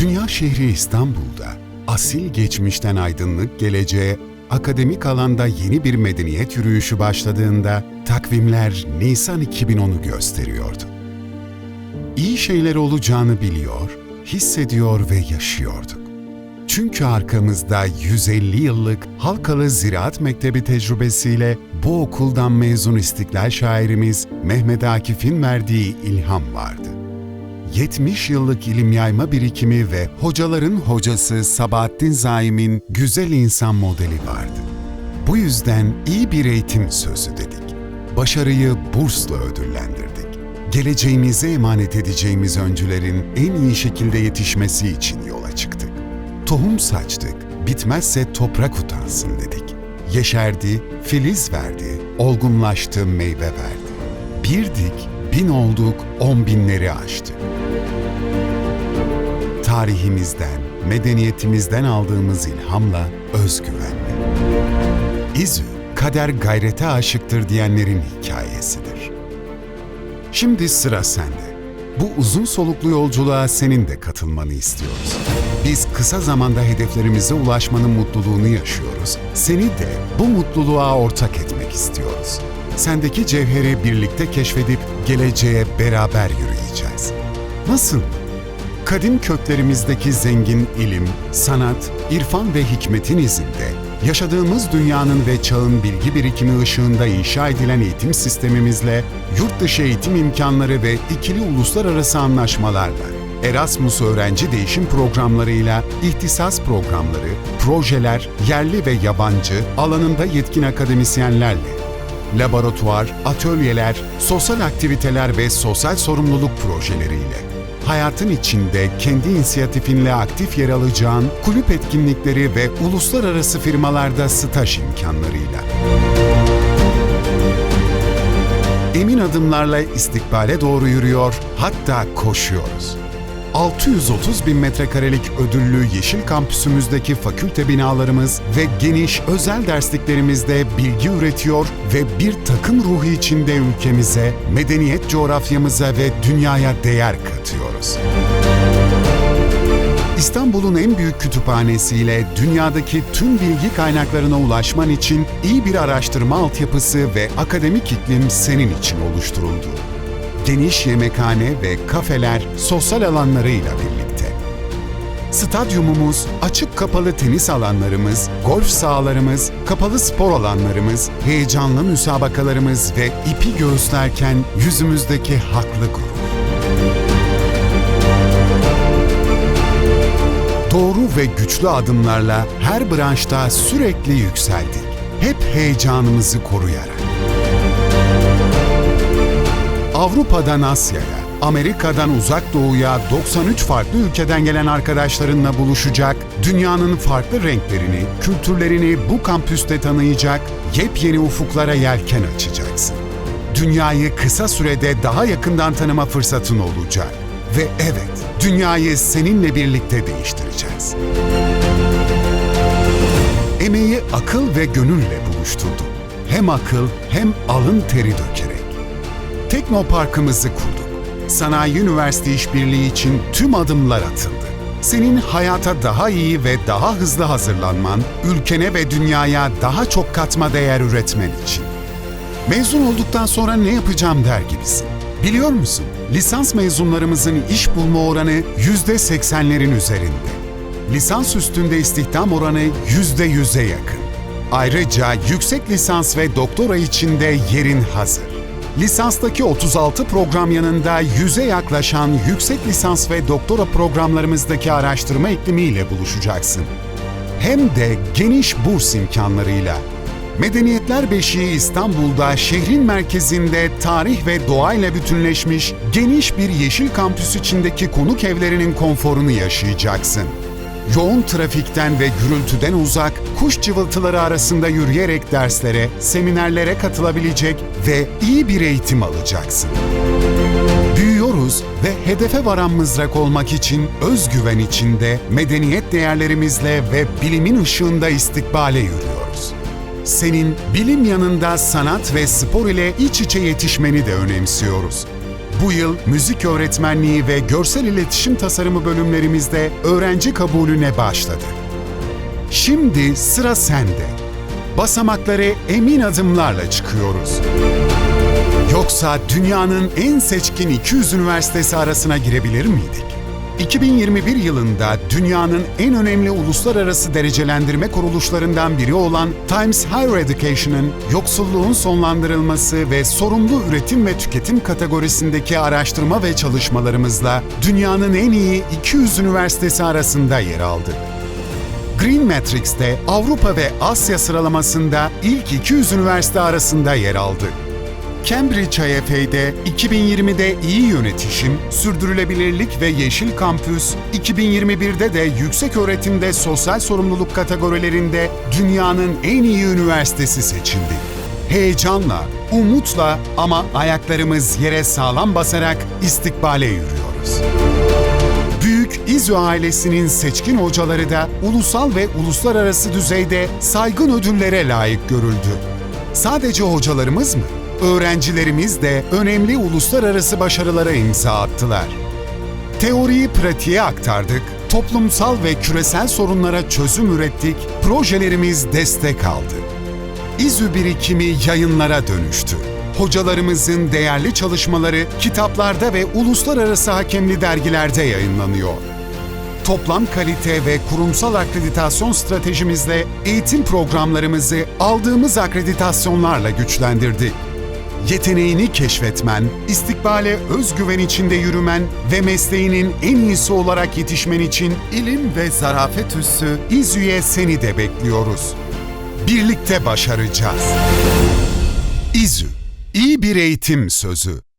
Dünya şehri İstanbul'da asil geçmişten aydınlık geleceğe akademik alanda yeni bir medeniyet yürüyüşü başladığında takvimler Nisan 2010'u gösteriyordu. İyi şeyler olacağını biliyor, hissediyor ve yaşıyorduk. Çünkü arkamızda 150 yıllık Halkalı Ziraat Mektebi tecrübesiyle bu okuldan mezun istiklal şairimiz Mehmet Akif'in verdiği ilham vardı. 70 yıllık ilim yayma birikimi ve hocaların hocası Sabahattin Zaim'in güzel insan modeli vardı. Bu yüzden iyi bir eğitim sözü dedik. Başarıyı bursla ödüllendirdik. Geleceğimize emanet edeceğimiz öncülerin en iyi şekilde yetişmesi için yola çıktık. Tohum saçtık, bitmezse toprak utansın dedik. Yeşerdi, filiz verdi, olgunlaştı, meyve verdi. Birdik, bin olduk, on binleri aştık tarihimizden, medeniyetimizden aldığımız ilhamla özgüvenle. İzü, kader gayrete aşıktır diyenlerin hikayesidir. Şimdi sıra sende. Bu uzun soluklu yolculuğa senin de katılmanı istiyoruz. Biz kısa zamanda hedeflerimize ulaşmanın mutluluğunu yaşıyoruz. Seni de bu mutluluğa ortak etmek istiyoruz. Sendeki cevheri birlikte keşfedip geleceğe beraber yürüyeceğiz. Nasıl mı? Kadim köklerimizdeki zengin ilim, sanat, irfan ve hikmetin izinde, yaşadığımız dünyanın ve çağın bilgi birikimi ışığında inşa edilen eğitim sistemimizle, yurt dışı eğitim imkanları ve ikili uluslararası anlaşmalarla, Erasmus öğrenci değişim programlarıyla ihtisas programları, projeler, yerli ve yabancı, alanında yetkin akademisyenlerle, laboratuvar, atölyeler, sosyal aktiviteler ve sosyal sorumluluk projeleriyle, hayatın içinde kendi inisiyatifinle aktif yer alacağın kulüp etkinlikleri ve uluslararası firmalarda staj imkanlarıyla. Emin adımlarla istikbale doğru yürüyor, hatta koşuyoruz. 630 bin metrekarelik ödüllü Yeşil Kampüsümüzdeki fakülte binalarımız ve geniş özel dersliklerimizde bilgi üretiyor ve bir takım ruhu içinde ülkemize, medeniyet coğrafyamıza ve dünyaya değer katıyoruz. İstanbul'un en büyük kütüphanesiyle dünyadaki tüm bilgi kaynaklarına ulaşman için iyi bir araştırma altyapısı ve akademik iklim senin için oluşturuldu geniş yemekhane ve kafeler sosyal alanlarıyla birlikte. Stadyumumuz, açık kapalı tenis alanlarımız, golf sahalarımız, kapalı spor alanlarımız, heyecanlı müsabakalarımız ve ipi göğüslerken yüzümüzdeki haklı gurur. Doğru ve güçlü adımlarla her branşta sürekli yükseldik. Hep heyecanımızı koruyarak. Avrupa'dan Asya'ya, Amerika'dan Uzak Doğu'ya 93 farklı ülkeden gelen arkadaşlarınla buluşacak, dünyanın farklı renklerini, kültürlerini bu kampüste tanıyacak, yepyeni ufuklara yelken açacaksın. Dünyayı kısa sürede daha yakından tanıma fırsatın olacak. Ve evet, dünyayı seninle birlikte değiştireceğiz. Emeği akıl ve gönülle buluşturduk. Hem akıl hem alın teri dökerek. Teknoparkımızı kurduk. Sanayi Üniversite İşbirliği için tüm adımlar atıldı. Senin hayata daha iyi ve daha hızlı hazırlanman, ülkene ve dünyaya daha çok katma değer üretmen için. Mezun olduktan sonra ne yapacağım der gibisin. Biliyor musun? Lisans mezunlarımızın iş bulma oranı yüzde seksenlerin üzerinde. Lisans üstünde istihdam oranı yüzde yüze yakın. Ayrıca yüksek lisans ve doktora için de yerin hazır. Lisanstaki 36 program yanında yüze yaklaşan yüksek lisans ve doktora programlarımızdaki araştırma iklimiyle buluşacaksın. Hem de geniş burs imkanlarıyla. Medeniyetler Beşiği İstanbul'da şehrin merkezinde tarih ve doğayla bütünleşmiş geniş bir yeşil kampüs içindeki konuk evlerinin konforunu yaşayacaksın yoğun trafikten ve gürültüden uzak, kuş cıvıltıları arasında yürüyerek derslere, seminerlere katılabilecek ve iyi bir eğitim alacaksın. Büyüyoruz ve hedefe varan mızrak olmak için özgüven içinde medeniyet değerlerimizle ve bilimin ışığında istikbale yürüyoruz. Senin bilim yanında sanat ve spor ile iç içe yetişmeni de önemsiyoruz Bu yıl müzik öğretmenliği ve görsel iletişim tasarımı bölümlerimizde öğrenci kabulüne başladı. Şimdi sıra sende. Basamakları emin adımlarla çıkıyoruz. Yoksa dünyanın en seçkin 200 üniversitesi arasına girebilir miydik? 2021 yılında dünyanın en önemli uluslararası derecelendirme kuruluşlarından biri olan Times Higher Education'ın yoksulluğun sonlandırılması ve sorumlu üretim ve tüketim kategorisindeki araştırma ve çalışmalarımızla dünyanın en iyi 200 üniversitesi arasında yer aldı. Green Matrix'te Avrupa ve Asya sıralamasında ilk 200 üniversite arasında yer aldı. Cambridge IFA'de 2020'de iyi yönetişim, sürdürülebilirlik ve yeşil kampüs, 2021'de de yüksek öğretimde sosyal sorumluluk kategorilerinde dünyanın en iyi üniversitesi seçildi. Heyecanla, umutla ama ayaklarımız yere sağlam basarak istikbale yürüyoruz. Büyük İZÜ ailesinin seçkin hocaları da ulusal ve uluslararası düzeyde saygın ödüllere layık görüldü. Sadece hocalarımız mı? Öğrencilerimiz de önemli uluslararası başarılara imza attılar. Teoriyi pratiğe aktardık, toplumsal ve küresel sorunlara çözüm ürettik, projelerimiz destek aldı. İZÜ birikimi yayınlara dönüştü. Hocalarımızın değerli çalışmaları kitaplarda ve uluslararası hakemli dergilerde yayınlanıyor. Toplam kalite ve kurumsal akreditasyon stratejimizle eğitim programlarımızı aldığımız akreditasyonlarla güçlendirdik. Yeteneğini keşfetmen, istikbale özgüven içinde yürümen ve mesleğinin en iyisi olarak yetişmen için ilim ve zarafet üssü İZÜ'ye seni de bekliyoruz. Birlikte başaracağız. İZÜ, iyi bir eğitim sözü.